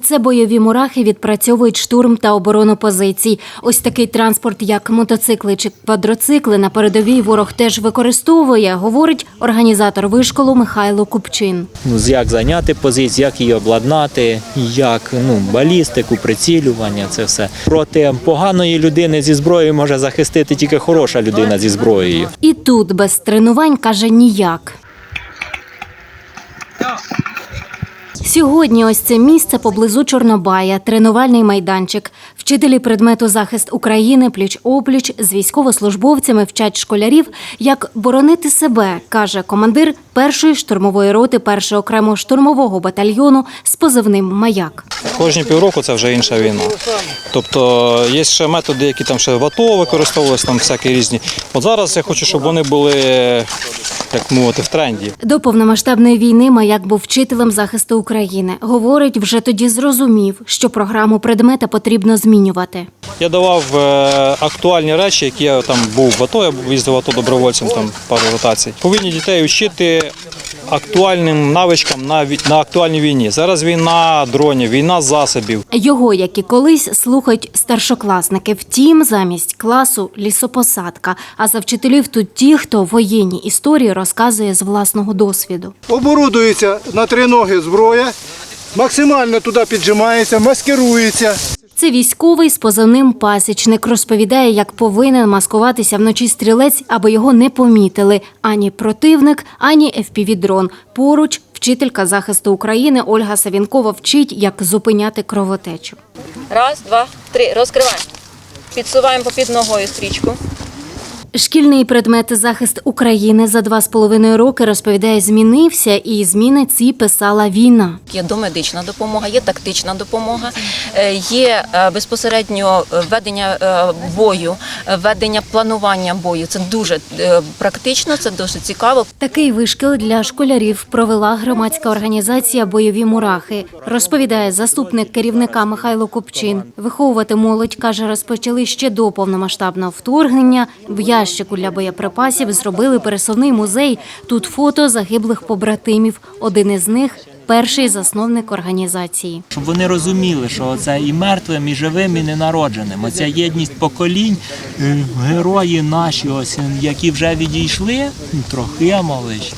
Це бойові мурахи відпрацьовують штурм та оборону позицій. Ось такий транспорт, як мотоцикли чи квадроцикли, на передовій ворог теж використовує, говорить організатор вишколу Михайло Купчин. ну, з як зайняти позицію, як її обладнати, як ну, балістику, прицілювання, це все. Проти поганої людини зі зброєю може захистити тільки хороша людина зі зброєю. І тут без тренувань каже ніяк. Сьогодні ось це місце поблизу Чорнобая, тренувальний майданчик. Вчителі предмету захист України пліч-опліч з військовослужбовцями вчать школярів, як боронити себе, каже командир першої штурмової роти першого окремого штурмового батальйону з позивним Маяк. Кожні півроку це вже інша війна. Тобто є ще методи, які там ще в АТО використовувалися, там всякі різні. От зараз я хочу, щоб вони були, як мовити, в тренді. До повномасштабної війни Маяк був вчителем захисту України. Говорить, вже тоді зрозумів, що програму предмета потрібно змінювати. Я давав е, актуальні речі, які я там був в АТО, я їздив в АТО добровольцем, там пару ротацій. Повинні дітей вчити актуальним навичкам на, на актуальній війні. Зараз війна дронів, війна засобів. Його, як і колись, слухають старшокласники. Втім, замість класу лісопосадка. А за вчителів тут ті, хто воєнні історії розказує з власного досвіду. оборудується на три ноги зброя, максимально туди піджимається, маскирується. Це військовий з позивним пасічник розповідає, як повинен маскуватися вночі стрілець, аби його не помітили ані противник, ані FPV-дрон. Поруч вчителька захисту України Ольга Савінкова вчить, як зупиняти кровотечу. Раз, два, три. Розкриваємо. Підсуваємо попід ногою стрічку. Шкільний предмет захист України за два з половиною роки розповідає, змінився, і зміни ці писала війна. Є домедична допомога, є тактична допомога, е, є е, безпосередньо ведення е, бою, ведення планування бою. Це дуже практично, це дуже цікаво. Такий вишкіл для школярів провела громадська організація Бойові мурахи. Розповідає заступник керівника Михайло Купчин. Виховувати молодь каже, розпочали ще до повномасштабного вторгнення. В ящику для боєприпасів зробили пересувний музей. Тут фото загиблих побратимів. Один із них перший засновник організації. Щоб вони розуміли, що це і мертвим, і живим, і ненародженим. Оця єдність поколінь, е, герої наші, ось, які вже відійшли, трохи малиш.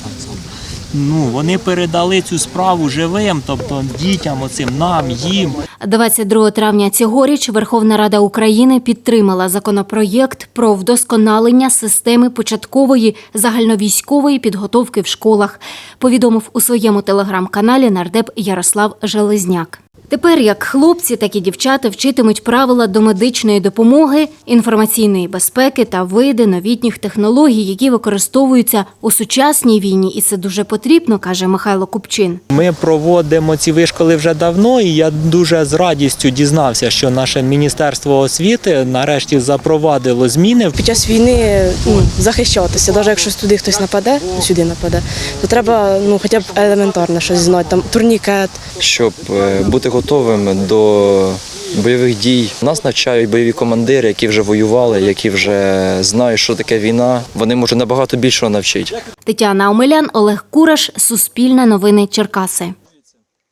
Ну, вони передали цю справу живим, тобто дітям, оцим нам, їм. 22 травня цьогоріч Верховна Рада України підтримала законопроєкт про вдосконалення системи початкової загальновійськової підготовки в школах, повідомив у своєму телеграм-каналі нардеп Ярослав Железняк. Тепер як хлопці, так і дівчата вчитимуть правила домедичної допомоги, інформаційної безпеки та види новітніх технологій, які використовуються у сучасній війні, і це дуже потрібно, каже Михайло Купчин. Ми проводимо ці вишколи вже давно, і я дуже з радістю дізнався, що наше міністерство освіти нарешті запровадило зміни. Під час війни ну, захищатися, навіть якщо туди хтось нападе, сюди нападе, то треба ну, хоча б елементарно щось знати, там турнікет, щоб е, бути готовим до бойових дій. Нас навчають бойові командири, які вже воювали, які вже знають, що таке війна. Вони можуть набагато більшого навчити. Тетяна Омелян, Олег Кураш, Суспільне новини Черкаси.